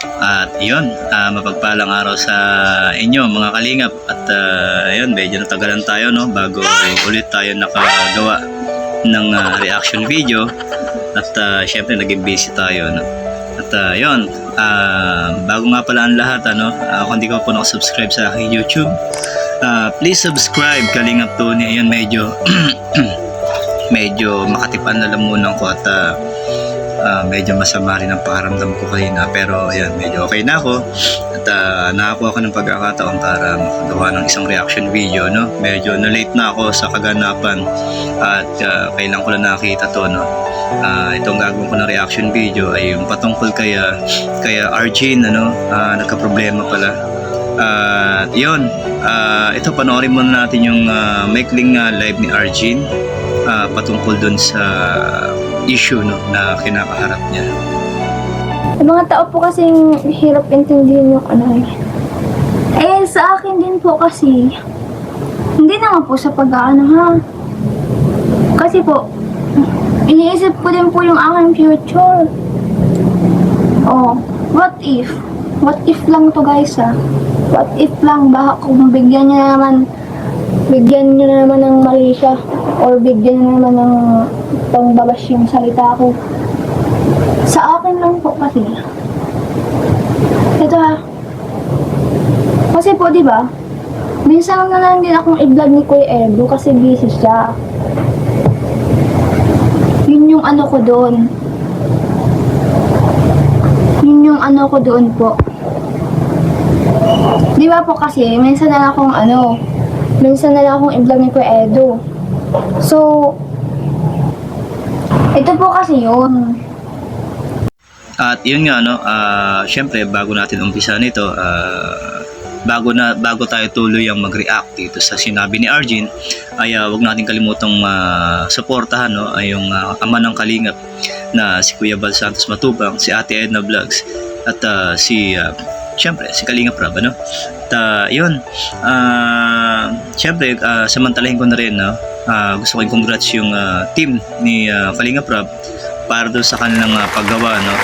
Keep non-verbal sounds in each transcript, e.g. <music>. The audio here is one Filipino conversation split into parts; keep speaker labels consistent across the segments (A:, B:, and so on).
A: At yun, ah, mapagpalang araw sa inyo mga kalingap. At ah, yun, medyo natagalan tayo no bago ulit tayo nakagawa ng ah, reaction video. At ah, syempre naging busy tayo no. At ah, yun, ah, bago nga pala ang lahat ano, ah, kung hindi ka po nakasubscribe sa aking YouTube, ah, please subscribe Kalingap Tony. Ayun, medyo <clears throat> medyo makatipan na lamunan ko at ah, ah, medyo masama rin ang pakiramdam ko kanina pero ayan medyo okay na ako. At uh, nakakuha ko ng pagkakataon para makagawa ng isang reaction video no? Medyo na late na ako sa kaganapan at ah, kailan ko lang nakita to no? Ah, itong gagawin ko na reaction video ay yung patungkol kaya kaya Arjin ano ah, nagka-problema pala. At yun. Ah, ito panoorin muna natin yung ah, maikling ah, live ni Arjin ah, patungkol dun sa issue no, na kinakaharap niya.
B: Yung mga tao po kasing hirap intindihin yung ano eh. Eh, sa akin din po kasi, hindi naman po sa pag-aano ha. Kasi po, iniisip ko din po yung aking future. Oh, what if? What if lang to guys ha? What if lang, baka kung bigyan niya naman, bigyan niyo na naman ng mali or bigyan niyo naman ng pangbabash yung salita ko. Sa akin lang po kasi. Ito ha. Kasi po, di ba? Minsan na lang din akong i-vlog ni Kuya Edo kasi busy siya. Yun yung ano ko doon. Yun yung ano ko doon po. Di ba po kasi, minsan na akong ano, minsan na lang akong i-vlog ni Kuya Edo. So, ito po kasi yun.
A: At yun nga no, ah syempre bago natin umpisa nito, ah, bago na bago tayo tuloy ang mag-react dito sa sinabi ni Arjin, ay ah, wag natin kalimutang ah, suportahan no ay yung ah, ama ng kalingap na si Kuya Bal Santos Matubang, si Ate Edna Vlogs at ah, si ah, syempre si Kalingap Rab ano. At ah, yun, ah syempre ah, samantalahin ko na rin no. Ah, gusto ko i-congrats yung ah, team ni ah, Kalingap Rab para doon sa kanilang ah, paggawa no?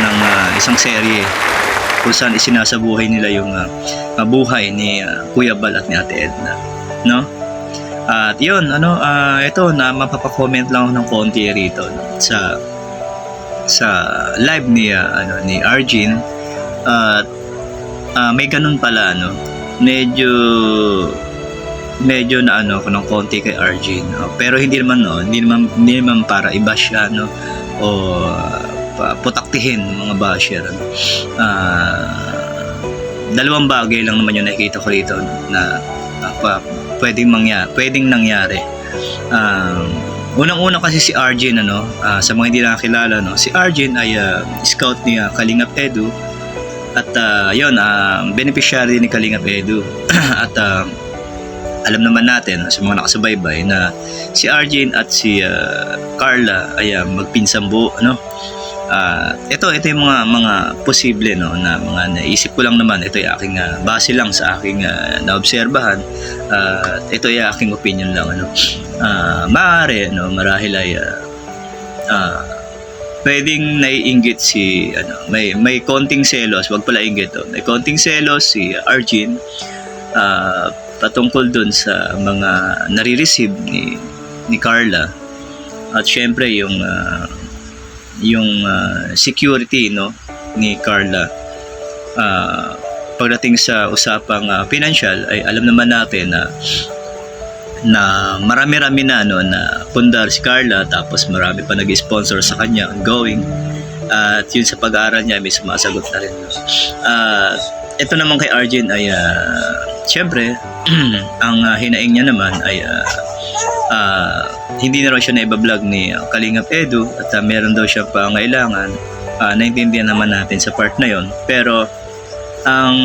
A: Ng ah, isang serye kung saan isinasabuhay nila yung ah, buhay ni ah, Kuya Bal at ni Ate Edna no? At yun ano ah, ito na mapapa-comment lang ako ng konti rito no, sa sa live ni ah, ano ni Arjin at ah, may ganun pala ano medyo medyo na ano ako ng konti kay Arjin no? pero hindi naman no? Hindi naman hindi naman para iba siya no? O putaktihin mga basher ano. Ah, dalawang bagay lang naman yung nakikita ko rito no, na pa, pwedeng mangyari pwedeng nangyari. Um, unang-una kasi si Arjin ano ah, sa mga hindi nakakilala no? Si Arjin ay ah, scout ni ah, Kalingap Edu at ah, yun ah, beneficiary ni Kalingap Edu <clears throat> at ah, alam naman natin sa mga nakasubaybay na si Arjin at si ah, Carla ay ah, magpinsang buo ano? Ah, ito ito yung mga mga posible no na mga naisip ko lang naman ito yung aking ah, base lang sa aking ah, naobserbahan. Ah, ito yung aking opinion lang ano? Ah, maaari no marahil ay ah, ah, pwedeng naiinggit si ano may may konting selos. Wag pala inggit to. May konting selos si Arjin ah, patungkol dun sa mga nare-receive ni ni Carla. At syempre yung ah, yung ah, security no ni Carla. Ah, pagdating sa usapang ah, financial ay alam naman natin na na marami-rami na no na pundar si Carla tapos marami pa nag-sponsor sa kanya ongoing. At yun sa pag-aaral niya may sumasagot na rin. No? at ito naman kay Arjun ay ah, syempre <clears throat> ang ah, hinaing niya naman ay ah, ah, hindi na raw siya na-vlog ni ah, Kalingap Edu at ah, meron daw siya pangailangan. Uh, naintindihan naman natin sa part na yon pero ang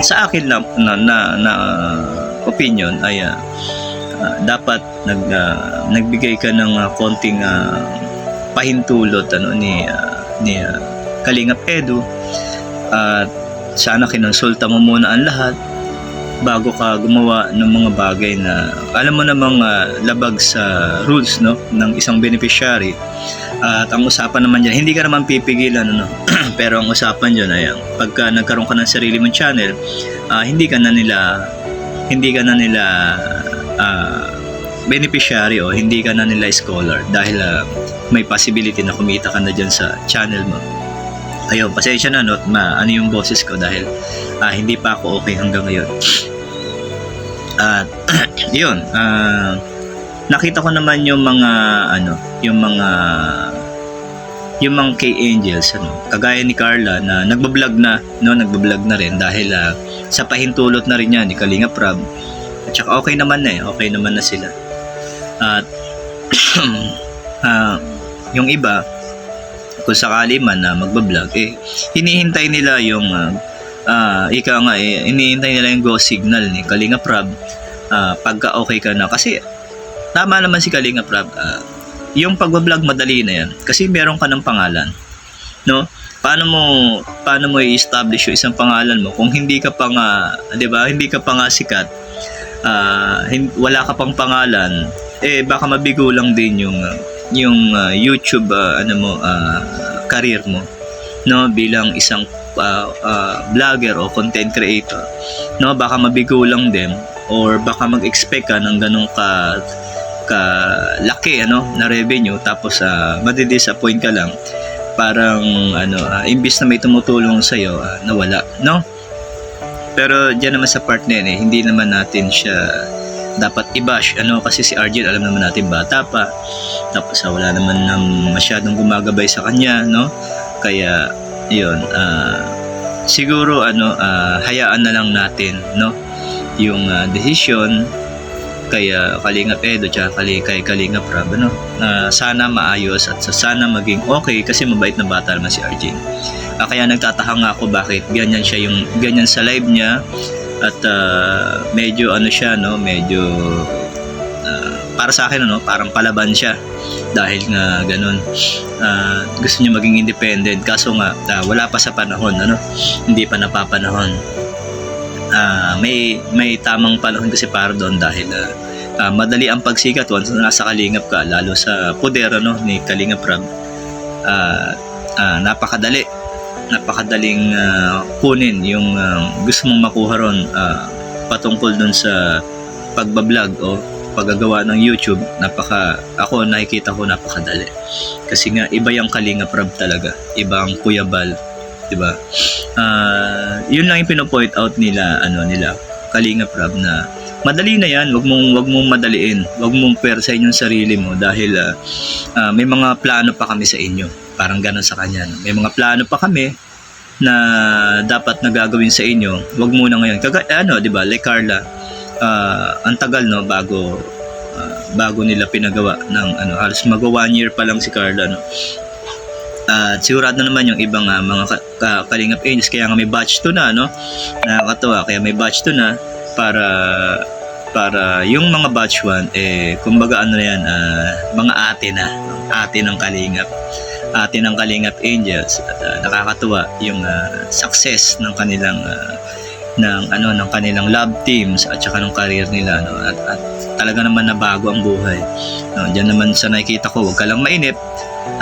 A: sa akin lang na, na, na opinion ay ah, dapat nag ah, nagbigay ka ng ah, konting ah, pahintulot ano ni ah, ni ah, Kalingap Edu. At sana kinonsulta mo muna ang lahat bago ka gumawa ng mga bagay na alam mo namang ah, labag sa rules no ng isang beneficiary. At ang usapan naman dyan, hindi ka naman pipigilan, ano, <clears throat> pero ang usapan dyan ay, pagka nagkaroon ka ng sarili mong channel, ah, hindi ka na nila, hindi ka na nila, ah, beneficiary o hindi ka na nila scholar dahil ah, may possibility na kumita ka na dyan sa channel mo. Ayun, pasensya na, no, ma, ano yung boses ko dahil ah, hindi pa ako okay hanggang ngayon. At, <clears throat> yun, ah, nakita ko naman yung mga ano, yung mga yung mga K-Angels ano, kagaya ni Carla na nagbablog na, no, nagbablog na rin dahil ah, sa pahintulot na rin yan ni Kalinga Prab. At saka okay naman na eh, okay naman na sila. At <clears throat> ah, yung iba kung sakali man na magbablog eh hinihintay nila yung ah, ah, ika nga eh hinihintay nila yung go signal ni Kalinga Prab ah, pagka okay ka na kasi tama naman si Kalinga Prab. ah, yung pagbablog madali na yan kasi meron ka ng pangalan. No? Paano mo paano mo i-establish yung isang pangalan mo kung hindi ka pa nga, 'di ba? Hindi ka pa nga sikat. Hin- wala ka pang pangalan, eh baka mabigo lang din yung yung ah, YouTube ah, ano mo ah, career mo no? Bilang isang ah, ah, vlogger o content creator no? Baka mabigo lang din or baka mag-expect ka ng ganong ka ka laki ano na revenue tapos uh, madi-disappoint ka lang. Parang ano ah, imbis na may tumutulong sa iyo nawala no pero diyan naman sa part na yun, eh, hindi naman natin siya dapat i-bash. Ano kasi si Arjun alam naman natin bata pa. Tapos ah, wala naman nang masyadong gumagabay sa kanya no? Kaya yun ah, siguro ano ah, hayaan na lang natin no? Yung ah, decision kaya Kalinga Edo tsaka kay, kay Kalinga Prab ano, na sana maayos at sa sana maging okay kasi mabait na bata naman si Arjun. Ah, kaya nagtataka nga ako bakit ganyan siya yung ganyan sa live niya at ah, medyo ano siya no, medyo ah, para sa akin ano, parang palaban siya dahil nga ganun. Ah, gusto niya maging independent. Kaso nga ah, wala pa sa panahon ano, hindi pa napapanahon ah, may may tamang panahon kasi para doon dahil ah, ah, madali ang pagsikat once na nasa kalingap ka lalo sa poder ano ni Kalingap Rab. Ah, ah, napakadali napakadaling ah, kunin yung ah, gusto mong makuha ron ah, patungkol dun sa pagbablog o paggagawa ng YouTube. Napaka ako nakikita ko napakadali. Kasi nga iba yung Kalingap Rab talaga. Iba ang Kuya Bal 'di ba Ah, yun lang yung pino-point out nila ano nila Kalinga Prab na madali na yan wag mong wag mong madaliin wag mong persahin yung sarili mo dahil ah, ah, may mga plano pa kami sa inyo. Parang ganun sa kanya no? may mga plano pa kami na dapat na gagawin sa inyo. Wag muna ngayon. Kaga, ano 'di ba like Carla ah, ang tagal no bago ah, bago nila pinagawa ng ano halos mag one year pa lang si Carla no at sigurado naman yung ibang ah, mga ka- ka- Kalingap Angels. Kaya nga may batch 2 na no? Nakakatawa. Kaya may batch 2 na para para yung mga batch 1 eh kumbaga ano na yan ah, mga ate na. Ate ng Kalingap. Ate ng Kalingap Angels. At ah, nakakatuwa yung ah, success ng kanilang ah, ng ano ng kanilang love teams at saka ng career nila no? At, at talaga naman nabago ang buhay no? Diyan naman sa nakikita ko wag ka lang mainip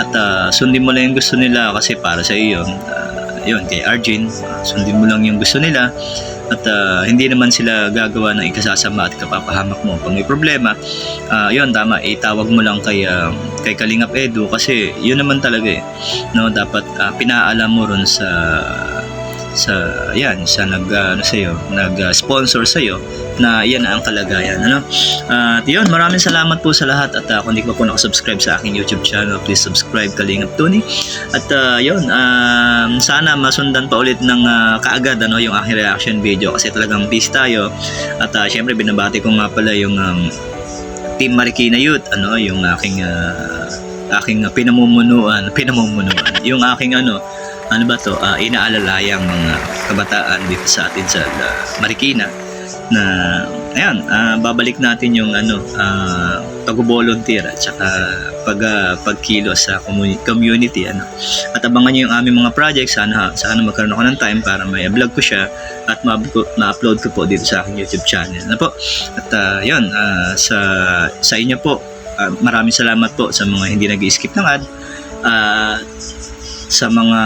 A: at ah, sundin mo lang yung gusto nila kasi para sa iyo Ah, yun kay Arjun ah, sundin mo lang yung gusto nila at ah, hindi naman sila gagawa ng ikasasama at kapapahamak mo pag may problema. Ah, yun tama itawag mo lang kay ah, kay Kalingap Edu kasi yun naman talaga eh no? Dapat ah, pinaalam mo ron sa sa yan sa nag ah, ano sa nag-sponsor sa iyo na yan ang kalagayan ano? At yun maraming salamat po sa lahat at ah, kung hindi ka po nakasubscribe sa aking YouTube channel please subscribe Kalingap Tony at ah, yun um, sana masundan pa ulit ng ah, kaagad ano yung aking reaction video kasi talagang busy tayo. At ah, syempre binabati ko nga pala yung um, Team Marikina Youth ano yung aking ah, aking ah, pinamumunuan pinamumunuan yung aking ano ano ba to? Ah, inaalalayang mga kabataan dito sa atin sa ah, Marikina na ayan ah, babalik natin yung ano ah, pag-volunteer at saka pag ah, pagkilos sa commu- community ano. At abangan niyo yung aming mga projects sana sana magkaroon ako ng time para may vlog ko siya at ma- ma-upload ko po dito sa aking YouTube channel na po. At ah, yun ah, sa sa inyo po ah, maraming salamat po sa mga hindi nag-skip ng ad. Ah, sa mga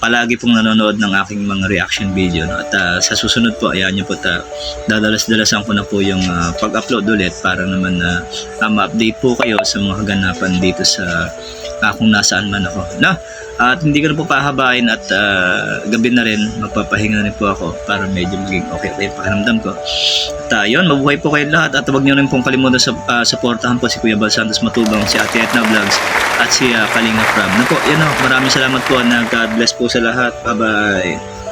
A: palagi pong nanonood ng aking mga reaction video no? at ah, sa susunod po ayan niyo po ta dadalas-dalasan ko na po yung ah, pag-upload ulit para naman na ah, ma-update po kayo sa mga kaganapan dito sa ah, kung nasaan man ako no at hindi ko na po pahabain at ah, gabi na rin magpapahinga na rin po ako para medyo maging okay okay pakiramdam ko at ah, yun mabuhay po kayo lahat at huwag niyo rin pong kalimutan sa ah, supportahan po si Kuya Bal Santos Matubang si Ate Etna Vlogs at si uh, Kalinga Prab. Na po, yan o, maraming salamat po. Nag-God bless po sa lahat. Bye-bye.